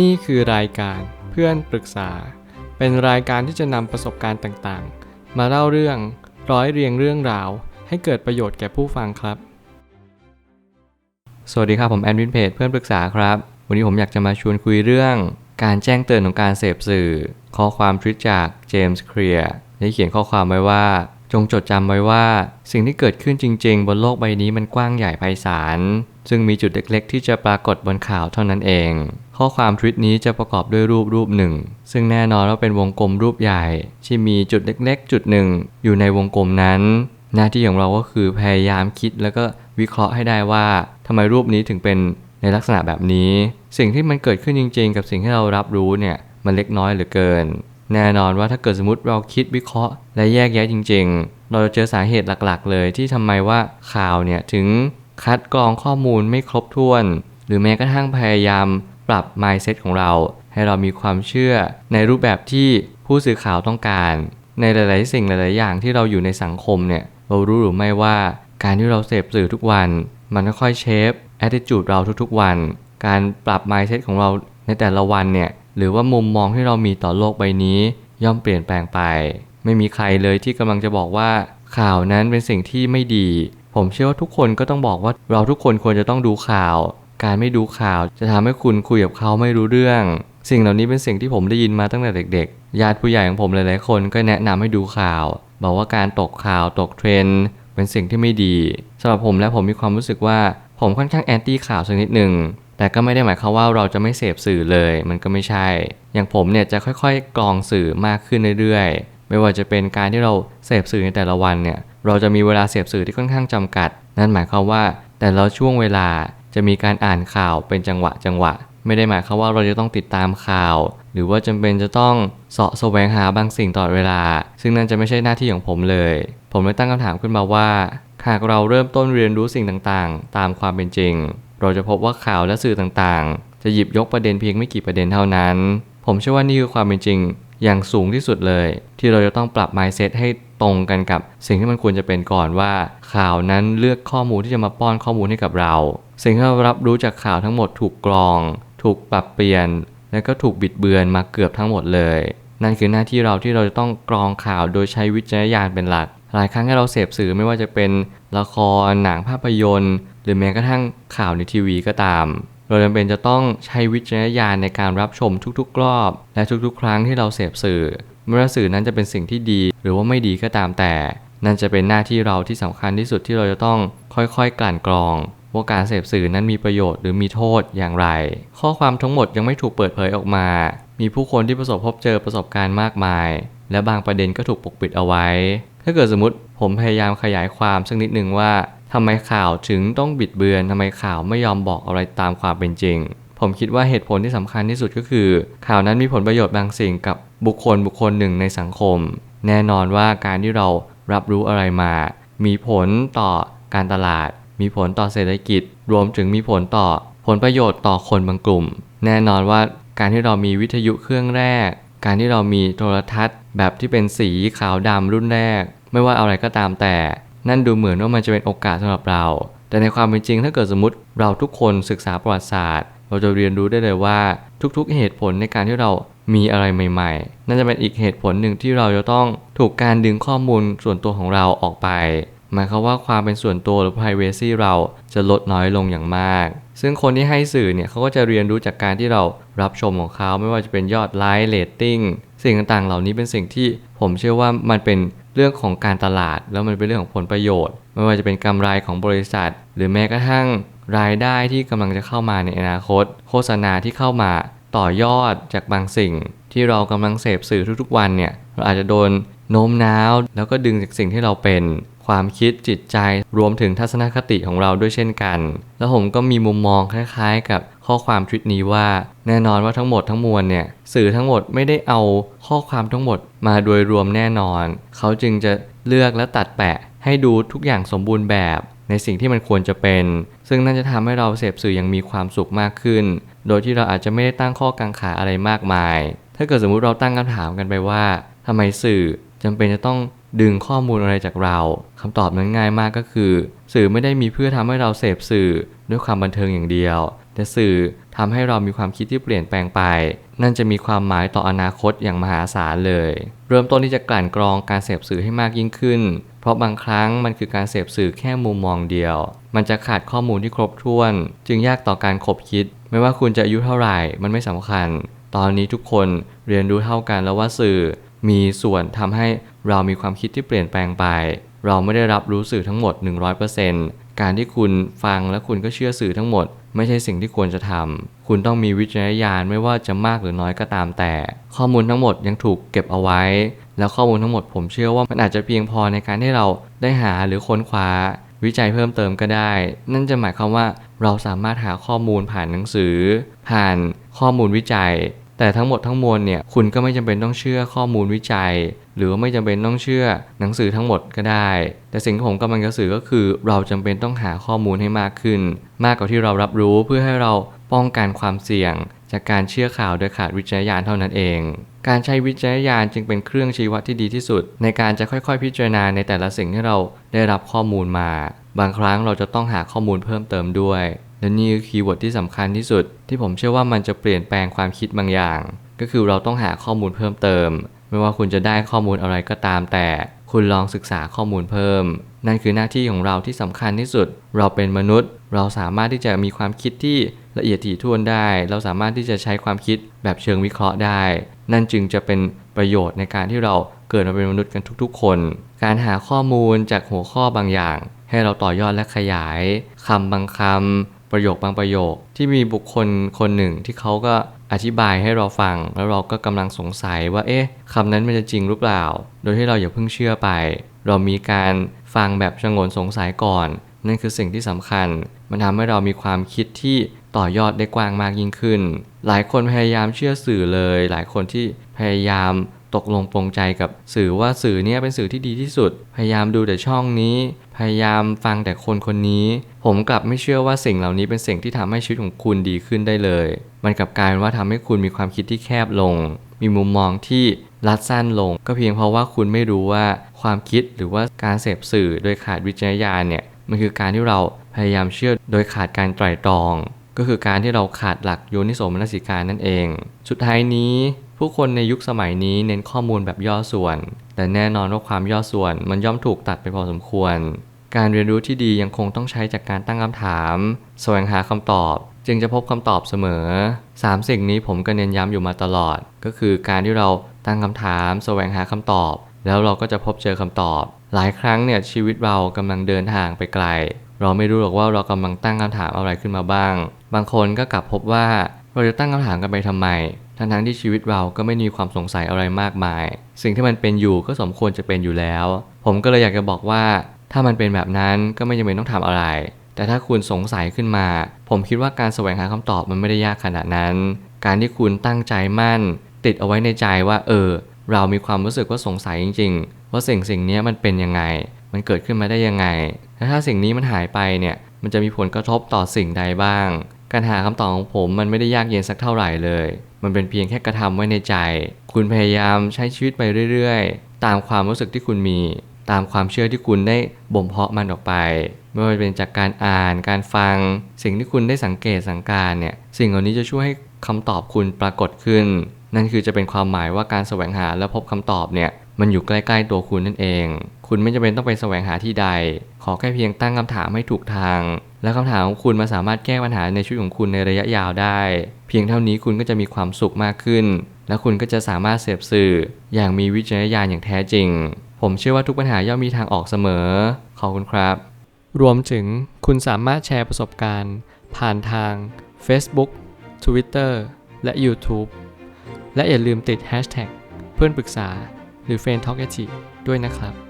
นี่คือรายการเพื่อนปรึกษา เป็นรายการที่จะนำประสบการณ์ต่างๆ มาเล่าเรื่องร้อยเรียงเรื่องราว ให้เกิดประโยชน์แก่ผู้ฟังครับ สวัสดีครับผมแอนวินเพจเพื่อนปรึกษาครับ วันนี้ผมอยากจะมาชวนคุยเรื่อง การแจ้งเตือนของการเสพสื่อ ข้อความทวิตจากเจมส์เคลียร์ได้เขียนข้อความไว้ว่า จงจดจำไว้ว่า สิ่งที่เกิดขึ้นจริง ๆ บนโลกใบนี้มันกว้างใหญ่ไพศาล ซึ่งมีจุดเล็กๆ ที่จะปรากฏบนข่าวเท่านั้นเอง ข้อความทวิตนี้จะประกอบด้วยรูปรูปหนึ่ง ซึ่งแน่นอนว่าเป็นวงกลมรูปใหญ่ ที่มีจุดเล็กๆ จุดหนึ่ง อยู่ในวงกลมนั้น หน้าที่ของเราก็คือพยายามคิดแล้วก็วิเคราะห์ให้ได้ว่าทำไมรูปนี้ถึงเป็นในลักษณะแบบนี้ สิ่งที่มันเกิดขึ้นจริงๆ กับสิ่งที่เรารับรู้เนี่ยมันเล็กน้อยเหลือเกิน แน่นอนว่าถ้าเกิดสมมติเราคิดวิเคราะห์ และแยกแยะจริง ๆ เราจะเจอสาเหตุหลักๆ เลยที่ทำไมว่าข่าวเนี่ยถึง คัดกรองข้อมูลไม่ครบถ้วน หรือแม้กระทั่งพยายามปรับ mindset ของเรา ให้เรามีความเชื่อในรูปแบบที่ผู้สื่อข่าวต้องการ ในหลาย ๆ สิ่งหลาย ๆ อย่างที่เราอยู่ในสังคมเนี่ยเรารู้หรือไม่ว่าการที่เราเสพสื่อทุกวัน มันค่อยๆเชฟ attitude เราทุก ๆ วัน การปรับ mindset ของเราในแต่ละวันเนี่ยหรือว่ามุมมองที่เรามีต่อโลกใบนี้ ย่อมเปลี่ยนแปลงไป ไม่มีใครเลยที่กำลังจะบอกว่าข่าวนั้นเป็นสิ่งที่ไม่ดี ผมเชื่อว่าทุกคนก็ต้องบอกว่าเราทุกคนควรจะต้องดูข่าว การไม่ดูข่าว จะทำให้คุณคุยกับเขาไม่รู้เรื่อง สิ่งเหล่านี้เป็นสิ่งที่ผมได้ยินมาตั้งแต่เด็กๆ ญาติผู้ใหญ่ของผมหลายๆคนก็แนะนำให้ดูข่าว บอกว่าการตกข่าวตกเทรนเป็นสิ่งที่ไม่ดีสำหรับผมและผมมีความรู้สึกว่าผมค่อนข้างแอนตี้ข่าวสักนิดหนึ่งแต่ก็ไม่ได้หมายความว่าเราจะไม่เสพสื่อเลย มันก็ไม่ใช่ อย่างผมเนี่ยจะค่อยๆกรองสื่อมากขึ้นเรื่อยๆ ไม่ว่าจะเป็นการที่เราเสพสื่อในแต่ละวันเนี่ยเราจะมีเวลาเสพสื่อที่ค่อนข้างจำกัด นั่นหมายความว่า แต่ละช่วงเวลาจะมีการอ่านข่าวเป็นจังหวะจังหวะ ไม่ได้หมายความว่าเราจะต้องติดตามข่าว หรือว่าจำเป็นจะต้องเสาะแสวงหาบางสิ่งตลอดเวลา ซึ่งนั่นจะไม่ใช่หน้าที่ของผมเลย ผมเลยตั้งคำถามขึ้นมาว่า หากเราเริ่มต้นเรียนรู้สิ่งต่างๆ ตามความเป็นจริง เราจะพบว่าข่าวและสื่อต่างๆ จะหยิบยกประเด็นเพียงไม่กี่ประเด็นเท่านั้น ผมเชื่อว่านี่คือความเป็นจริง อย่างสูงที่สุดเลย ที่เราจะต้องปรับ mindset ให้ตรงกันกับสิ่งที่มันควรจะเป็นก่อนว่า ข่าวนั้นเลือกข้อมูลที่จะมาป้อนข้อมูลให้กับเรา สิ่งที่เรารับรู้จากข่าวทั้งหมดถูกกรอง ถูกปรับเปลี่ยน และก็ถูกบิดเบือนมาเกือบทั้งหมดเลย นั่นคือหน้าที่เราที่เราจะต้องกรองข่าวโดยใช้วิจารณญาณเป็นหลัก หลายครั้งที่เราเสพสื่อไม่ว่าจะเป็นละคร หนังภาพยนตร์ หรือแม้กระทั่งข่าวในทีวีก็ตาม เราจำเป็นจะต้องใช้วิจารณญาณในการรับชมทุกๆรอบ และทุกๆ ครั้งที่เราเสพสื่อไม่ว่าสื่อนั้นจะเป็นสิ่งที่ดี หรือว่าไม่ดีก็ตามแต่ นั่นจะเป็นหน้าที่เราที่สำคัญที่สุดที่เราจะต้องค่อยๆกลั่นกรองว่าการเสพสื่อนั้นมีประโยชน์หรือมีโทษอย่างไร ข้อความทั้งหมดยังไม่ถูกเปิดเผยออกมา มีผู้คนที่ประสบพบเจอประสบการณ์มากมาย และบางประเด็นก็ถูกปกปิดเอาไว้ ถ้าเกิดสมมติผมพยายามขยายความสักนิดหนึ่งว่า ทำไมข่าวถึงต้องบิดเบือนทำไมข่าวไม่ยอมบอกอะไรตามความเป็นจริง ผมคิดว่าเหตุผลที่สำคัญที่สุดก็คือ ข่าวนั้นมีผลประโยชน์บางสิ่งกับบุคคลบุคคลหนึ่งในสังคม แน่นอนว่าการที่เรารับรู้อะไรมา มีผลต่อการตลาด มีผลต่อเศรษฐกิจ รวมถึงมีผลต่อผลประโยชน์ต่อคนบางกลุ่ม แน่นอนว่าการที่เรามีวิทยุเครื่องแรก การที่เรามีโทรทัศน์ แบบที่เป็นสีขาวดำรุ่นแรก ไม่ว่าอะไรก็ตามแต่ นั่นดูเหมือนว่ามันจะเป็นโอกาสสำหรับเรา แต่ในความเป็นจริงถ้าเกิดสมมติเราทุกคนศึกษาประวัติศาสตร์ เราจะเรียนรู้ได้เลยว่าทุกๆ เหตุผลในการที่เรามีอะไรใหม่ๆ นั่นจะเป็นอีกเหตุผลหนึ่งที่เราจะต้องถูกการดึงข้อมูลส่วนตัวของเราออกไป หมายความว่าความเป็นส่วนตัวหรือ privacy เราจะลดน้อยลงอย่างมาก ซึ่งคนที่ให้สื่อเนี่ยเขาก็จะเรียนรู้จากการที่เรารับชมของเขาไม่ว่าจะเป็นยอดไลค์เรตติ้งสิ่งต่างๆ เหล่านี้เป็นสิ่งที่ผมเชื่อว่ามันเป็น เรื่องของการตลาด แล้วมันเป็นเรื่องของผลประโยชน์ ไม่ว่าจะเป็นกำไรของบริษัท หรือแม้กระทั่งรายได้ที่กำลังจะเข้ามาในอนาคต โฆษณาที่เข้ามาต่อยอดจากบางสิ่ง ที่เรากำลังเสพสื่อทุกๆวันเนี่ยเราอาจจะโดนโน้มน้าว แล้วก็ดึงจากสิ่งที่เราเป็น ความคิดจิตใจรวมถึงทัศนคติของเราด้วยเช่นกัน แล้วผมก็มีมุมมองคล้ายๆ กับข้อความทวิตนี้ว่า แน่นอนว่าทั้งหมดทั้งมวลเนี่ยสื่อทั้งหมดไม่ได้เอาข้อความทั้งหมดมาโดยรวมแน่นอน เขาจึงจะเลือกและตัดแปะให้ดูทุกอย่างสมบูรณ์แบบ ในสิ่งที่มันควรจะเป็น ซึ่งนั่นจะทำให้เราเสพสื่ออย่างมีความสุขมากขึ้น โดยที่เราอาจจะไม่ได้ตั้งข้อกังขาอะไรมากมาย ถ้าเกิดสมมุติเราตั้งคำถามกันไปว่าทำไมสื่อจำเป็นจะต้อง ดึงข้อมูลอะไรจากเราคำตอบนั้นง่ายมากก็คือ สื่อไม่ได้มีเพื่อทำให้เราเสพสื่อด้วยความบันเทิงอย่างเดียว แต่สื่อทำให้เรามีความคิดที่เปลี่ยนแปลงไป นั่นจะมีความหมายต่ออนาคตอย่างมหาศาลเลย เริ่มต้นที่จะกลั่นกรองการเสพสื่อให้มากยิ่งขึ้น เพราะบางครั้งมันคือการเสพสื่อแค่มุมมองเดียว มันจะขาดข้อมูลที่ครบถ้วน จึงยากต่อการคบคิด ไม่ว่าคุณจะอายุเท่าไหร่ มันไม่สำคัญ ตอนนี้ทุกคนเรียนรู้เท่ากันแล้วว่าสื่อ มีส่วนทำให้เรามีความคิดที่เปลี่ยนแปลงไป เราไม่ได้รับรู้สื่อทั้งหมด 100%การที่คุณฟังและคุณก็เชื่อสื่อทั้งหมด ไม่ใช่สิ่งที่ควรจะทำคุณต้องมีวิจารณญาณไม่ว่าจะมากหรือน้อยก็ตามแต่ ข้อมูลทั้งหมดยังถูกเก็บเอาไว้ แล้วข้อมูลทั้งหมดผมเชื่อว่ามันอาจจะเพียงพอในการที่เราได้หาหรือค้นคว้าวิจัยเพิ่มเติมก็ได้ นั่นจะหมายความว่าเราสามารถหาข้อมูลผ่านหนังสือ ผ่านข้อมูลวิจัย แต่ทั้งหมดทั้งมวลเนี่ยคุณก็ไม่จำเป็นต้องเชื่อข้อมูลวิจัย หรือว่าไม่จำเป็นต้องเชื่อหนังสือทั้งหมดก็ได้ แต่สิ่งที่ผมกำลังจะสื่อก็คือ เราจำเป็นต้องหาข้อมูลให้มากขึ้น มากกว่าที่เรารับรู้เพื่อให้เราป้องกันความเสี่ยง จากการเชื่อข่าวโดยขาดวิจารณญาณเท่านั้นเอง การใช้วิจารณญาณจึงเป็นเครื่องชี้วัดที่ดีที่สุด ในการจะค่อยๆ พิจารณาในแต่ละสิ่งที่เราได้รับข้อมูลมา บางครั้งเราจะต้องหาข้อมูลเพิ่มเติมด้วย และนี่คือคีย์เวิร์ดที่สำคัญที่สุด ที่ผมเชื่อว่ามันจะเปลี่ยนแปลงความคิดบางอย่าง ก็คือเราต้องหาข้อมูลเพิ่มเติม ไม่ว่าคุณจะได้ข้อมูลอะไรก็ตามแต่คุณลองศึกษาข้อมูลเพิ่ม นั่นคือหน้าที่ของเราที่สำคัญที่สุด เราเป็นมนุษย์ เราสามารถที่จะมีความคิดที่ละเอียดถี่ถ้วนได้ เราสามารถที่จะใช้ความคิดแบบเชิงวิเคราะห์ได้ นั่นจึงจะเป็นประโยชน์ในการที่เราเกิดมาเป็นมนุษย์กันทุกๆ คน การหาข้อมูลจากหัวข้อบางอย่าง ให้เราต่อยอดและขยายคำบางคำ ประโยคบางประโยค ที่มีบุคคลคนหนึ่งที่เขาก็อธิบายให้เราฟัง แล้วเราก็กำลังสงสัยว่าเอ๊ะคำนั้นมันจะจริงหรือเปล่า โดยที่เราอย่าเพิ่งเชื่อไป เรามีการฟังแบบชงนสงสัยก่อน นั่นคือสิ่งที่สำคัญ มันทำให้เรามีความคิดที่ต่อยอดได้กว้างมากยิ่งขึ้น หลายคนพยายามเชื่อสื่อเลย หลายคนที่พยายาม ตกลงปรงใจกับสื่อว่าสื่อเนี้ยเป็นสื่อที่ดีที่สุด พยายามดูแต่ช่องนี้ พยายามฟังแต่คนคนนี้ ผมกลับไม่เชื่อว่าสิ่งเหล่านี้เป็นสิ่งที่ทำให้ชีวิตของคุณดีขึ้นได้เลย มันกลับกลายเป็นว่าทำให้คุณมีความคิดที่แคบลง มีมุมมองที่รัดสั้นลง ก็เพียงเพราะว่าคุณไม่รู้ว่าความคิดหรือว่าการเสพสื่อโดยขาดวิจารณญาณเนี่ยมันคือการที่เราพยายามเชื่อโดยขาดการไตร่ตรอง ก็คือการที่เราขาดหลักโยนิโสมนสิการนั่นเอง สุดท้ายนี้ ผู้คนในยุคสมัยนี้เน้นข้อมูลแบบย่อส่วน แต่แน่นอนว่าความย่อส่วนมันย่อมถูกตัดไปพอสมควร การเรียนรู้ที่ดียังคงต้องใช้จากการตั้งคำถาม แสวงหาคำตอบ จึงจะพบคำตอบเสมอ 3 สิ่งนี้ผมก็เน้นย้ำอยู่มาตลอด ก็คือการที่เราตั้งคำถาม แสวงหาคำตอบ แล้วเราก็จะพบเจอคำตอบ หลายครั้งเนี่ยชีวิตเรากำลังเดินทางไปไกล เราไม่รู้หรอกว่าเรากำลังตั้งคำถามอะไรขึ้นมาบ้าง บางคนก็กลับพบว่าเราจะตั้งคำถามกันไปทำไม ทั้งทั้งที่ชีวิตเราก็ไม่มีความสงสัยอะไรมากมาย สิ่งที่มันเป็นอยู่ก็สมควรจะเป็นอยู่แล้ว ผมก็เลยอยากจะบอกว่า ถ้ามันเป็นแบบนั้นก็ไม่จำเป็นต้องทำอะไร แต่ถ้าคุณสงสัยขึ้นมา ผมคิดว่าการแสวงหาคำตอบมันไม่ได้ยากขนาดนั้น การที่คุณตั้งใจมั่น ติดเอาไว้ในใจว่า เออ เรามีความรู้สึกว่าสงสัยจริง ๆ ว่าสิ่งสิ่งนี้มันเป็นยังไง มันเกิดขึ้นมาได้ยังไงและถ้าสิ่งนี้มันหายไปเนี่ยมันจะมีผลกระทบต่อสิ่งใดบ้างการหาคำตอบของผมมันไม่ได้ยากเย็นสักเท่าไหร่เลย มันเป็นเพียงแค่กระทำไว้ในใจ คุณพยายามใช้ชีวิตไปเรื่อยๆ ตามความรู้สึกที่คุณมี ตามความเชื่อที่คุณได้บ่มเพาะมันออกไป ไม่ว่าจะเป็นจากการอ่าน การฟัง สิ่งที่คุณได้สังเกตสังการเนี่ย สิ่งเหล่านี้จะช่วยให้คำตอบคุณปรากฏขึ้น นั่นคือจะเป็นความหมายว่าการแสวงหาและพบคำตอบเนี่ย มันอยู่ใกล้ๆตัวคุณนั่นเอง คุณไม่จำเป็นต้องไปแสวงหาที่ใด ขอแค่เพียงตั้งคำถามให้ถูกทาง และคำถามของคุณมาสามารถแก้ปัญหาในชีวิตของคุณในระยะยาวได้ เพียงเท่านี้คุณก็จะมีความสุขมากขึ้น และคุณก็จะสามารถเสพสื่อ อย่างมีวิจารณญาณอย่างแท้จริง ผมเชื่อว่าทุกปัญหาย่อมมีทางออกเสมอ ขอบคุณครับ รวมถึงคุณสามารถแชร์ประสบการณ์ ผ่านทาง Facebook Twitter และ YouTube และอย่าลืมติด Hashtag เพื่อนปรึกษา หรือ f r ร e n d t a l k ด้วยนะครับ